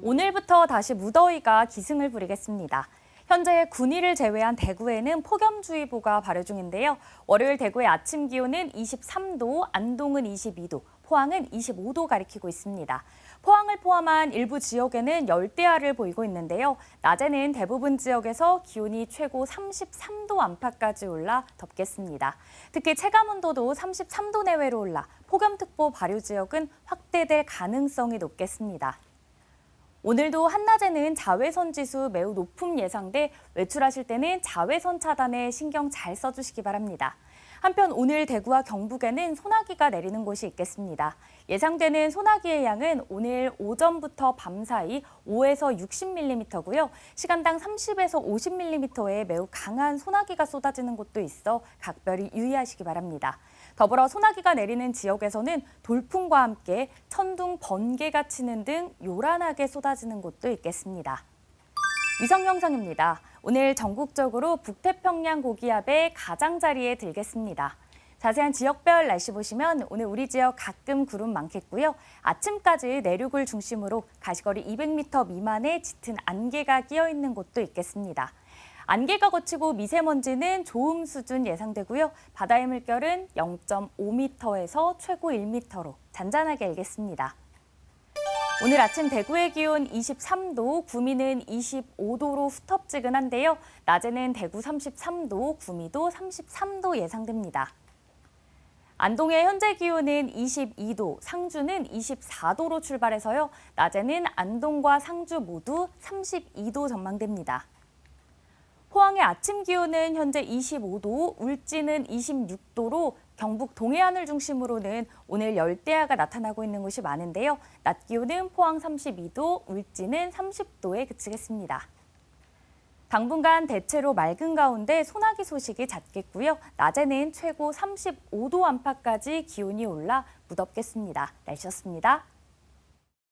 오늘부터 다시 무더위가 기승을 부리겠습니다. 현재 군위를 제외한 대구에는 폭염주의보가 발효 중인데요. 월요일 대구의 아침 기온은 23도, 안동은 22도, 포항은 25도 가리키고 있습니다. 포항을 포함한 일부 지역에는 열대야를 보이고 있는데요. 낮에는 대부분 지역에서 기온이 최고 33도 안팎까지 올라 덥겠습니다. 특히 체감 온도도 33도 내외로 올라 폭염특보 발효 지역은 확대될 가능성이 높겠습니다. 오늘도 한낮에는 자외선 지수 매우 높음 예상돼 외출하실 때는 자외선 차단에 신경 잘 써주시기 바랍니다. 한편 오늘 대구와 경북에는 소나기가 내리는 곳이 있겠습니다. 예상되는 소나기의 양은 오늘 오전부터 밤 사이 5에서 60mm고요. 시간당 30에서 50mm의 매우 강한 소나기가 쏟아지는 곳도 있어 각별히 유의하시기 바랍니다. 더불어 소나기가 내리는 지역에서는 돌풍과 함께 천둥, 번개가 치는 등 요란하게 쏟아지는 곳도 있겠습니다. 위성 영상입니다. 오늘 전국적으로 북태평양 고기압의 가장자리에 들겠습니다. 자세한 지역별 날씨 보시면 오늘 우리 지역 가끔 구름 많겠고요. 아침까지 내륙을 중심으로 가시거리 200m 미만의 짙은 안개가 끼어 있는 곳도 있겠습니다. 안개가 거치고 미세먼지는 좋음 수준 예상되고요. 바다의 물결은 0.5m에서 최고 1m로 잔잔하게 일겠습니다. 오늘 아침 대구의 기온 23도, 구미는 25도로 후텁지근한데요. 낮에는 대구 33도, 구미도 33도 예상됩니다. 안동의 현재 기온은 22도, 상주는 24도로 출발해서요. 낮에는 안동과 상주 모두 32도 전망됩니다. 포항의 아침 기온은 현재 25도, 울진은 26도로 경북 동해안을 중심으로는 오늘 열대야가 나타나고 있는 곳이 많은데요. 낮 기온은 포항 32도, 울진은 30도에 그치겠습니다. 당분간 대체로 맑은 가운데 소나기 소식이 잦겠고요. 낮에는 최고 35도 안팎까지 기온이 올라 무덥겠습니다. 날씨였습니다.